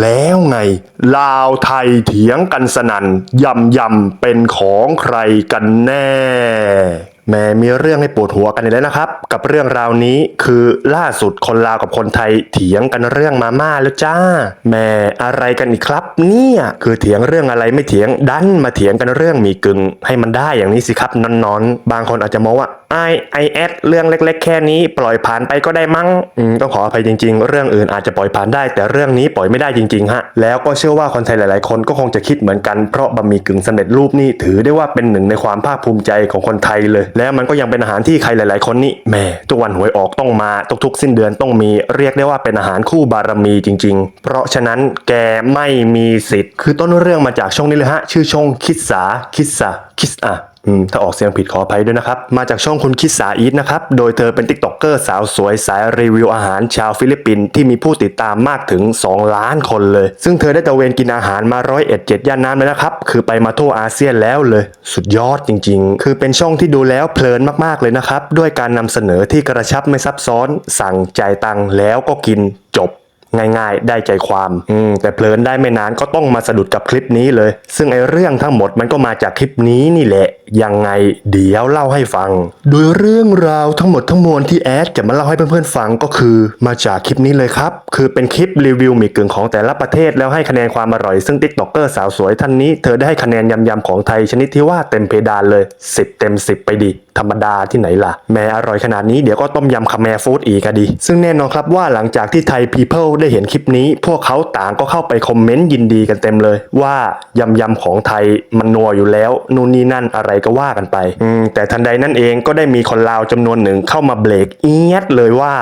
แล้วไง ลาวไทยเถียงกันสนันยำยำเป็นของใครกันแน่แม่มีเรื่องให้ปวดหัวกันอีกแล้วนะครับ กับเรื่องราวนี้คือล่าสุดคนลาวกับคนไทยเถียงกันเรื่องมาม่าแล้วจ้า แม่อะไรกันอีกครับ เนี่ยคือเถียงเรื่องอะไรไม่เถียงดันมาเถียงกันเรื่องหมีกึ่งให้มันได้อย่างนี้สิครับนอนๆบางคนอาจจะมองว่าไอไอแอดเรื่องเล็ก ๆ แค่นี้ปล่อยผ่านไปก็ได้มั้งต้องขออภัยจริง ๆ เรื่องอื่นอาจจะปล่อยผ่านได้ แต่เรื่องนี้ปล่อยไม่ได้จริงๆฮะแล้วก็เชื่อว่าคนไทยหลาย ๆ คนก็คงจะคิดเหมือนกันเพราะบะหมี่กึ่งสำเร็จรูปนี่ถือได้ว่าเป็นหนึ่งในความภาคภูมิใจของคนไทยเลย แล้วมันก็ยังเป็นอาหารที่ใครหลาย ๆ คนนี่แหม่ทุกวันหวยออกต้องมาทุกๆ สิ้นเดือนต้องมีเรียกได้ว่าเป็นอาหารคู่บารมีจริง ๆ เพราะฉะนั้นแกไม่มีสิทธิ์ คือต้นเรื่องมาจากช่องนี้เลยฮะชื่อช่องคิดสาคิดสา คิดอะถ้าออกเสียงผิดขออภัยด้วยนะครับ มาจากช่องคุณคิดสาอีทนะครับ โดยเธอเป็นติ๊กต็อกเกอร์สาวสวยสายรีวิวอาหารชาวฟิลิปปินส์ที่มีผู้ติดตามมากถึง 2 ล้านคนเลย ซึ่งเธอได้ตะเวนกินอาหารมาร้อยเอ็ดเจ็ดย่านน้ำเลยนะครับ คือไปมาทั่วอาเซียนแล้วเลย สุดยอดจริง ๆ คือเป็นช่องที่ดูแล้วเพลินมากๆเลยนะครับ ด้วยการนำเสนอที่กระชับไม่ซับซ้อน สั่งจ่ายตังค์แล้วก็กินจบ ง่ายๆ ได้ใจความอืมแต่เพลินได้ไม่นานก็ต้องมาสะดุดกับคลิปนี้เลย ซึ่งไอ้เรื่องทั้งหมดมันก็มาจากคลิปนี้นี่แหละ ยังไงเดี๋ยวเล่าให้ฟัง โดยเรื่องราวทั้งหมดทั้งมวลที่แอดจะมาเล่าให้เพื่อนๆฟังก็คือ มาจากคลิปนี้เลยครับ คือเป็นคลิปรีวิวหมี่กึ่งของแต่ละประเทศแล้วให้คะแนนความอร่อยซึ่งติ๊กต็อกเกอร์สาวสวยท่านนี้เธอได้ให้คะแนนยำๆของไทยชนิดที่ว่าเต็มเพดานเลย 10 เต็ม 10 ไปดิธรรมดาที่ไหนล่ะแม้อร่อยขนาดนี้เดี๋ยวก็ต้มยำคาแมฟู้ดอีกอะดิซึ่งแน่นอนครับว่าหลังจากที่ไทย People ได้เห็นคลิปนี้ พวกเขาต่างก็เข้าไปคอมเมนต์ยินดีกันเต็มเลย ว่ายำยำของไทยมันนัวอยู่แล้วนู่นนี่นั่นอะไรก็ว่ากันไปแต่ทันใดนั่นเองก็ได้มีคนลาวจำนวนหนึ่งเข้ามาเบรกเอียดเลยว่า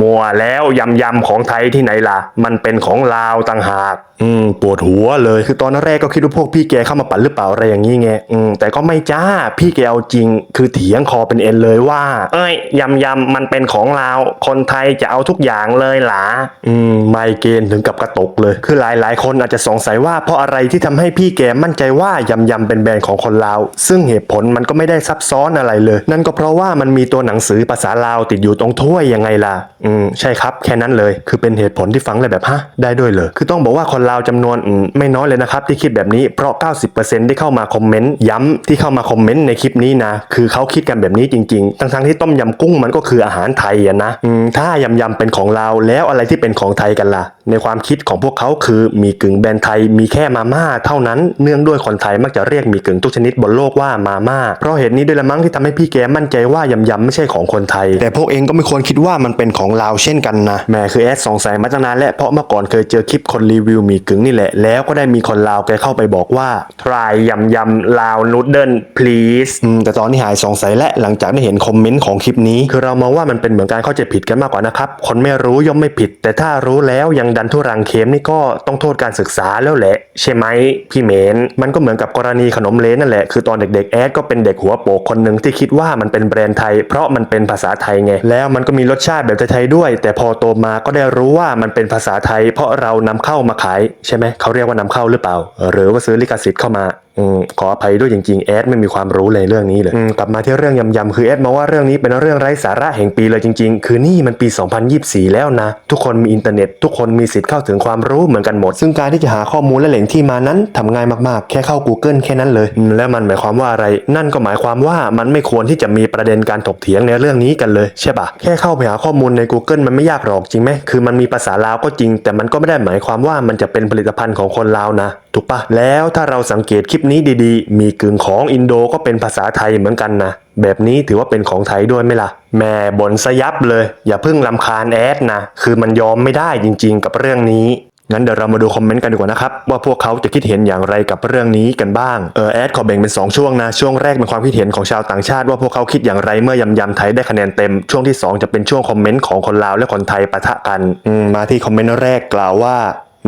มัวแล้วยำยำของไทยที่ไหนล่ะ มันเป็นของลาวต่างหาก อืมปวดหัวเลยคือตอนแรกก็คิดว่าพวกพี่แกเข้ามาปั่นหรือเปล่าอะไรอย่างนี้ไงอืมแต่ก็ไม่จ้าพี่แกเอาจริง คือเถียงคอเป็นเอ็นเลยว่า เอ้ยยำยำมันเป็นของลาว คนไทยจะเอาทุกอย่างเลยหรออืมไมเกรนถึงกับกระตกเลย คือหลายหลายๆคนอาจจะสงสัยว่าเพราะอะไรที่ทำให้พี่แกมั่นใจว่ายำยำเป็นแบรนด์ของคนลาว ซึ่งเหตุผลมันก็ไม่ได้ซับซ้อนอะไรเลย นั่นก็เพราะว่ามันมีตัวหนังสือภาษาลาวติดอยู่ตรงถ้วยยังไงล่ะอืมใช่ครับแค่นั้นเลย คือเป็นเหตุผลที่ฟังเลยแบบฮะได้ด้วยเลย คือต้องบอกว่าคนลาวจำนวนอืมไม่น้อยเลยนะครับที่คิดแบบนี้เพราะ 90%ที่เข้ามาคอมเมนต์ย้ำที่เข้ามาคอมเมนต์ในคลิปนี้นะ คือเขาคิดกันแบบนี้จริงๆ ทั้งๆที่ต้มยำกุ้งมันก็คืออาหารไทยอะนะอืมถ้ายำยำเป็นของลาวแล้วอะไรที่เป็นของไทยกันล่ะ ในความคิดของพวกเขาคือมีกึ่งแบรนด์ไทยมีแค่มาม่าเท่านั้นเนื่องด้วยคนไทยมักจะเรียกมีกึ่งทุกชนิดบนโลกว่ามาม่าเพราะเหตุนี้ด้วยละมั้งที่ทำให้พี่แกมั่นใจว่ายำยำไม่ใช่ของคนไทย แต่พวกเองก็ไม่ควรคิดว่ามันเป็นของลาวเช่นกันนะแหม่คือแอดสงสัยมาตั้งนานแล้วเพราะเมื่อก่อนเคยเจอคลิปคนรีวิวหมีกึ่งนี่แหละ แล้วก็ได้มีคนลาวแกเข้าไปบอกว่า try ยำยำลาวนูดเดิล please อืมแต่ตอนนี้หายสงสัยและหลังจากได้เห็นคอมเมนต์ของคลิปนี้ คือเรามองว่ามันเป็นเหมือนการเข้าใจผิดกันมากกว่านะครับ คนไม่รู้ย่อมไม่ผิด แต่ถ้ารู้แล้วยังดันทุรังเคมนี่ก็ต้องโทษการศึกษาแล้วแหละ ใช่ไหมพี่เมน มันก็เหมือนกับกรณีขนมเลนนั่นแหละคือตอนเด็กๆแอดก็เป็นเด็กหัวโปกคนหนึ่งที่คิดว่ามันเป็นแบรนด์ไทย เพราะมันเป็นภาษาไทยไงแล้วมันก็มีรสชาติแบบไทยๆด้วย แต่พอโตมาก็ได้รู้ว่ามันเป็นภาษาไทย เพราะเรานำเข้ามาขายใช่ไหมเขาเรียกว่านำเข้าหรือเปล่า หรือว่าซื้อลิขสิทธิ์เข้ามาอืมขออภัยด้วยจริงๆแอดไม่มีความรู้เลยเรื่องนี้เลยอืมกลับมาที่เรื่องยำยำคือแอดมองว่าเรื่องนี้เป็นเรื่องไร้สาระแห่งปีเลยจริง ๆ คือนี่มันปี 2024 แล้วนะ ทุกคนมีอินเทอร์เน็ต ทุกคนมีสิทธิ์เข้าถึงความรู้เหมือนกันหมด ซึ่งการที่จะหาข้อมูลและแหล่งที่มานั้นทำง่ายมากๆ แค่เข้า Google แค่นั้นเลยอืมแล้วมันหมายความว่าอะไร นั่นก็หมายความว่ามันไม่ควรที่จะมีประเด็นการถกเถียงในเรื่องนี้กันเลยใช่ปะแค่เข้าไปหาข้อมูลในใน Google มันไม่ยากหรอกจริงไหมคือมันมีภาษาลาวก็จริง แต่มันก็ไม่ได้หมายความว่ามันจะเป็นผลิตภัณฑ์ของคนลาวนะ ถูกปะแล้วถ้าเราสังเกตคลิปนี้ดีๆ มีกึ่งของอินโดก็เป็นภาษาไทยเหมือนกันนะ แบบนี้ถือว่าเป็นของไทยด้วยไหมล่ะ แม่บนสยับเลย อย่าเพิ่งลำคาญแอดนะ คือมันยอมไม่ได้จริง ๆ กับเรื่องนี้ งั้นเดี๋ยวเรามาดูคอมเมนต์กันดีกว่านะครับ ว่าพวกเขาจะคิดเห็นอย่างไรกับเรื่องนี้กันบ้าง เออแอดขอแบ่งเป็น 2 ช่วงนะ ช่วงแรกเป็นความคิดเห็นของชาวต่างชาติ ว่าพวกเขาคิดอย่างไรเมื่อยำยำไทยได้คะแนนเต็ม ช่วงที่ 2 จะเป็นช่วงคอมเมนต์ของคนลาวและคนไทยปะทะกันมมาที่คอมเมนต์แรกกล่าวว่า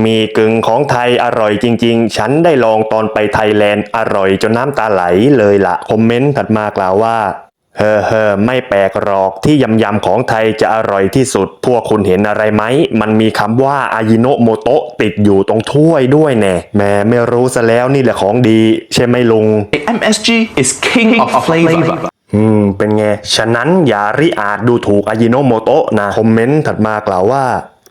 มีกึ่งของไทยอร่อยจริง ๆ ฉันได้ลองตอนไปไทยแลนด์อร่อยจนน้ำตาไหลเลยละคอมเมนต์ถัดมากล่าวว่า เฮ้อเฮ้อไม่แปลกหรอกที่ยำยำของไทยจะอร่อยที่สุด พวกคุณเห็นอะไรไหม มันมีคำว่าอายิโนโมโตะติดอยู่ตรงถ้วยด้วยแน่แหม่ไม่รู้ซะแล้วนี่แหละของดี ใช่ไหมลุง MSG is king of flavor. อืม เป็นไง ฉะนั้นอย่าริอาจดูถูกอายิโนโมโตะนะ คอมเมนต์ถัดมากล่าวว่า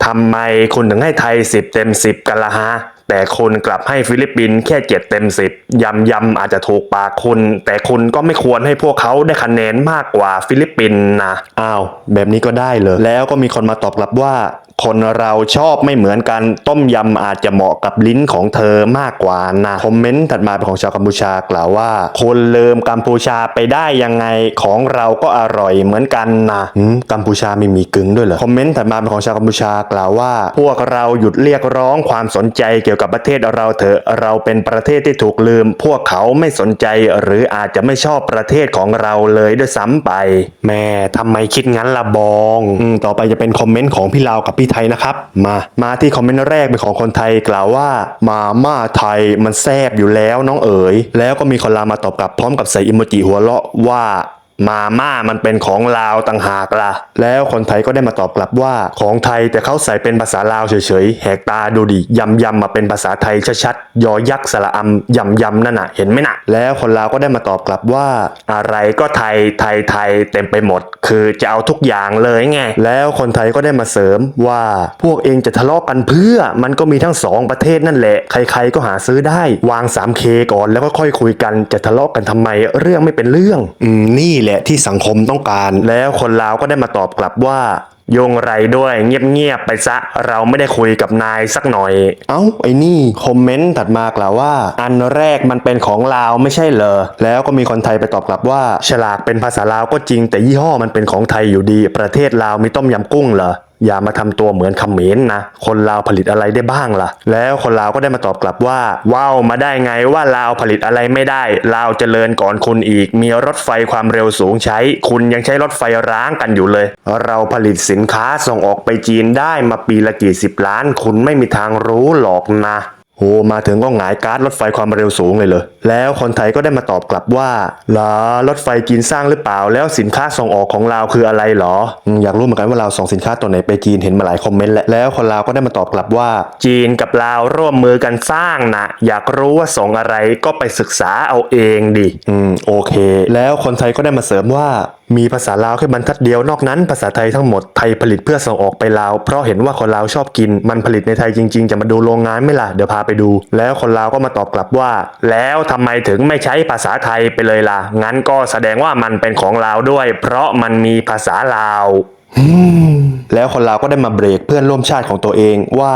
ทำไมคุณถึงให้ไทย 10 เต็ม 10 กันละฮะ แต่คนกลับให้ฟิลิปปินส์แค่เจ็ดเต็มสิบยำยำอาจจะถูกปากคน แต่คนก็ไม่ควรให้พวกเขาได้คะแนนมากกว่าฟิลิปปินส์นะอ้าว แบบนี้ก็ได้เลยแล้วก็มีคนมาตอบกลับว่าคนเราชอบไม่เหมือนกันต้มยำอาจจะเหมาะกับลิ้นของเธอมากกว่านะคอมเมนต์ถัดมาเป็นของชาวกัมพูชากล่าวว่า คนเลิมกัมพูชาไปได้ยังไงของเราก็อร่อยเหมือนกันนะหืมกัมพูชาไม่มีกึ่งด้วยเหรอคอมเมนต์ถัดมาเป็นของชาวกัมพูชากล่าวว่า พวกเราหยุดเรียกร้องความสนใจเกี่ยวกับประเทศเราเถอะเราเป็นประเทศที่ถูกลืม พวกเขาไม่สนใจหรืออาจจะไม่ชอบประเทศของเราเลยด้วยซ้ำไป แม่ทำไมคิดงั้นละบองอืมต่อไปจะเป็นคอมเมนต์ของพี่ลาวกับพี่ไทยนะครับ มามาที่คอมเมนต์แรกเป็นของคนไทยกล่าวว่า มาม่าไทยมันแซบอยู่แล้วน้องเอ๋ยแล้วก็มีคนลามาตอบกลับพร้อมกับใส่อิโมจิหัวเราะว่า มาม่ามันเป็นของลาวต่างหากล่ะ แล้วคนไทยก็ได้มาตอบกลับว่าของไทยแต่เขาใส่เป็นภาษาลาวเฉยๆ แหกตาดูดิยำยำมาเป็นภาษาไทยชัดๆ ยอยักษ์สระอำยำยำนั่นน่ะ เห็นไหมน่ะ แล้วคนลาวก็ได้มาตอบกลับว่า อะไรก็ไทยไทยไทยเต็มไปหมด คือจะเอาทุกอย่างเลยไง แล้วคนไทยก็ได้มาเสริมว่าพวกเองจะทะเลาะกันเพื่อ มันก็มีทั้งสองประเทศนั่นแหละ ใครๆก็หาซื้อได้วาง 3K ก่อนแล้วก็ค่อยคุยกันจะทะเลาะกันทำไมเรื่องไม่เป็นเรื่อง อืมนี่แหละที่สังคมต้องการ แล้วคนลาวก็ได้มาตอบกลับว่าโยงไรด้วยเงียบๆไปซะเราไม่ได้คุยกับนายสักหน่อย เอ้าไอ้นี่คอมเมนต์ถัดมากล่าวว่า อันแรกมันเป็นของลาวไม่ใช่เหรอแล้วก็มีคนไทยไปตอบกลับว่า ฉลากเป็นภาษาลาวก็จริงแต่ยี่ห้อมันเป็นของไทยอยู่ดี ประเทศลาวมีต้มยำกุ้งเหรอ อย่ามาทำตัวเหมือนเขมรนะ คนลาวผลิตอะไรได้บ้างล่ะ แล้วคนลาวก็ได้มาตอบกลับว่า ว้าวมาได้ไงว่าลาวผลิตอะไรไม่ได้ ลาวเจริญก่อนคุณอีก มีรถไฟความเร็วสูงใช้ คุณยังใช้รถไฟร้างกันอยู่เลย เราผลิตสินค้าส่งออกไปจีนได้มาปีละกี่สิบล้าน คุณไม่มีทางรู้หรอกนะ โหมาถึงก็หงายการ์ดรถไฟความเร็วสูงเลยเลยแล้วคนไทยก็ได้มาตอบกลับว่าเหรอรถไฟจีนสร้างหรือเปล่า แล้วสินค้าส่งออกของเราคืออะไรเหรออืมอยากรู้เหมือนกันว่าเราส่งสินค้าตัวไหนไปจีนเห็นมาหลายคอมเมนต์แล้ว แล้วคนลาวก็ได้มาตอบกลับว่า จีนกับลาวร่วมมือกันสร้างนะ อยากรู้ว่าส่งอะไรก็ไปศึกษาเอาเองดิ อืมโอเค แล้วคนไทยก็ได้มาเสริมว่ามีภาษาลาวแค่บรรทัดเดียวนอกนั้นภาษาไทยทั้งหมดไทยผลิตเพื่อส่งออกไปลาวเพราะเห็นว่าคนลาวชอบกิน มันผลิตในไทยจริง ๆ จะมาดูโรงงานไม่ล่ะเดี๋ยวพาไปดู แล้วคนลาวก็มาตอบกลับว่า แล้วทำไมถึงไม่ใช้ภาษาไทยไปเลยล่ะงั้นก็แสดงว่ามันเป็นของลาวด้วย เพราะมันมีภาษาลาว แล้วคนลาวก็ได้มาเบรกเพื่อนร่วมชาติของตัวเองว่า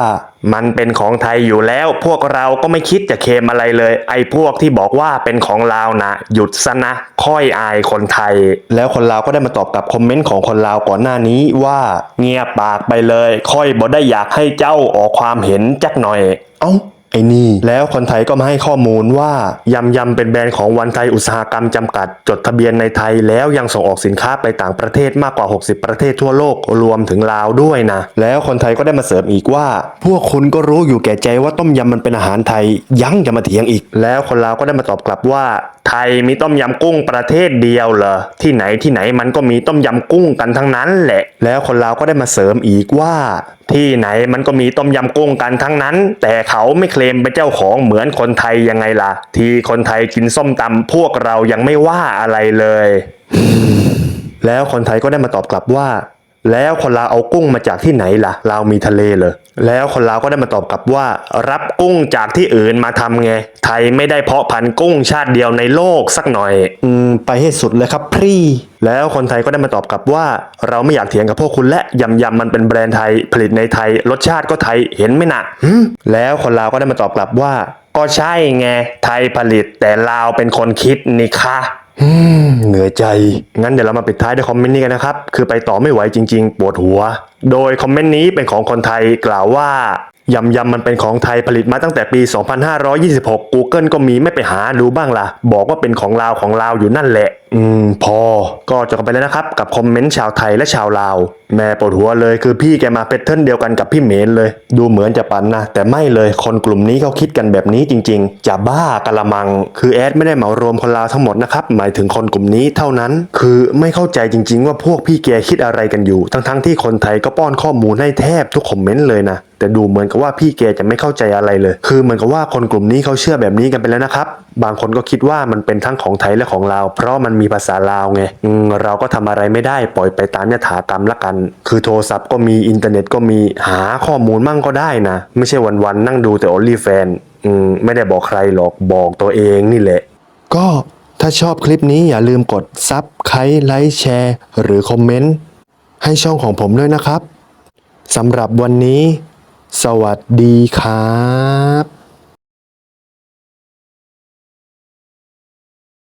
มันเป็นของไทยอยู่แล้ว พวกเราก็ไม่คิดจะเคมอะไรเลย ไอ้พวกที่บอกว่าเป็นของลาวนะหยุดซะนะค่อยอายคนไทย แล้วคนลาวก็ได้มาตอบกับคอมเมนต์ของคนลาวก่อนหน้านี้ว่า เงียบปากไปเลย ค่อยบ่ได้อยากให้เจ้าออกความเห็นจักหน่อย เอ้า ไอ้นี่ แล้วคนไทยก็มาให้ข้อมูลว่ายำยำเป็นแบรนด์ของวันไทยอุตสาหกรรมจำกัด จดทะเบียนในไทยแล้วยังส่งออกสินค้าไปต่างประเทศมากกว่า 60 ประเทศทั่วโลกรวมถึงลาวด้วยนะ แล้วคนไทยก็ได้มาเสริมอีกว่า พวกคุณก็รู้อยู่แก่ใจว่าต้มยำมันเป็นอาหารไทย ยังจะมาเถียงอีก แล้วคนลาวก็ได้มาตอบกลับว่าไทยมีต้มยำกุ้งประเทศเดียวเหรอที่ไหนที่ไหนมันก็มีต้มยำกุ้งกันทั้งนั้นแหละ แล้วคนลาวก็ได้มาเสริมอีกว่า ที่ไหนมันก็มีต้มยำกุ้งกันทั้งนั้น แต่เขาไม่เคลมเป็นเจ้าของเหมือนคนไทยยังไงล่ะ ที่คนไทยกินส้มตำพวกเรายังไม่ว่าอะไรเลย แล้วคนไทยก็ได้มาตอบกลับว่า แล้วคนลาวเอากุ้งมาจากที่ไหนล่ะลาวมีทะเลเลยแล้วคนลาวก็ได้มาตอบกลับว่า รับกุ้งจากที่อื่นมาทำไง ไทยไม่ได้เพาะพันธุ์กุ้งชาติเดียวในโลกสักหน่อย อืม ไปให้สุดเลยครับพี่แล้วคนไทยก็ได้มาตอบกลับว่า เราไม่อยากเถียงกับพวกคุณและยำยำมันเป็นแบรนด์ไทย ผลิตในไทย รสชาติก็ไทยเห็นไหมนะหึแล้วคนลาวก็ได้มาตอบกลับว่า ก็ใช่ไงไทยผลิตแต่ลาวเป็นคนคิดนี่ค่ะอืม เหนื่อยใจ งั้นเดี๋ยวเรามาปิดท้ายด้วยคอมเมนต์นี้กันนะครับ คือไปต่อไม่ไหวจริงๆ ปวดหัว โดยคอมเมนต์นี้เป็นของคนไทยกล่าวว่ายำยำมันเป็นของไทยผลิตมาตั้งแต่ปี 2526 Google ก็มีไม่ไปหาดูบ้างล่ะ บอกว่าเป็นของลาวของลาวอยู่นั่นแหละ อืม พอ จบกันไปแล้วนะครับ กับคอมเมนต์ชาวไทยและชาวลาว แม่ปวดหัวเลยคือพี่แกมาเพทเทิร์นเดียวกันกับพี่เมนเลย ดูเหมือนจะปันนะ แต่ไม่เลยคนกลุ่มนี้เขาคิดกันแบบนี้จริง ๆ จะบ้ากะละมัง คือแอดไม่ได้เหมารวมคนลาวทั้งหมดนะครับหมายถึงคนกลุ่มนี้เท่านั้น คือไม่เข้าใจจริง ๆ ว่าพวกพี่แกคิดอะไรกันอยู่ ทั้งๆที่คนไทยก็ป้อนข้อมูลให้แทบทุกคอมเมนต์เลยนะแต่ดูเหมือนกับว่าพี่แกจะไม่เข้าใจอะไรเลย คือเหมือนกับว่าคนกลุ่มนี้เขาเชื่อแบบนี้กันไปแล้วนะครับ บางคนก็คิดว่ามันเป็นทั้งของไทยและของลาว เพราะมันมีภาษาลาวไงเราก็ทำอะไรไม่ได้ปล่อยไปตามยถากรรมละกัน คือโทรศัพท์ก็มีอินเทอร์เน็ตก็มีหาข้อมูลมั่งก็ได้นะ ไม่ใช่วันๆนั่งดูแต่ only fan อืมไม่ได้บอกใครหรอกบอกตัวเองนี่แหละ ก็ถ้าชอบคลิปนี้อย่าลืมกดซับไครไลค์แชร์ หรือคอมเมนต์ให้ช่องของผมด้วยนะครับสำหรับวันนี้ สวัสดีครับ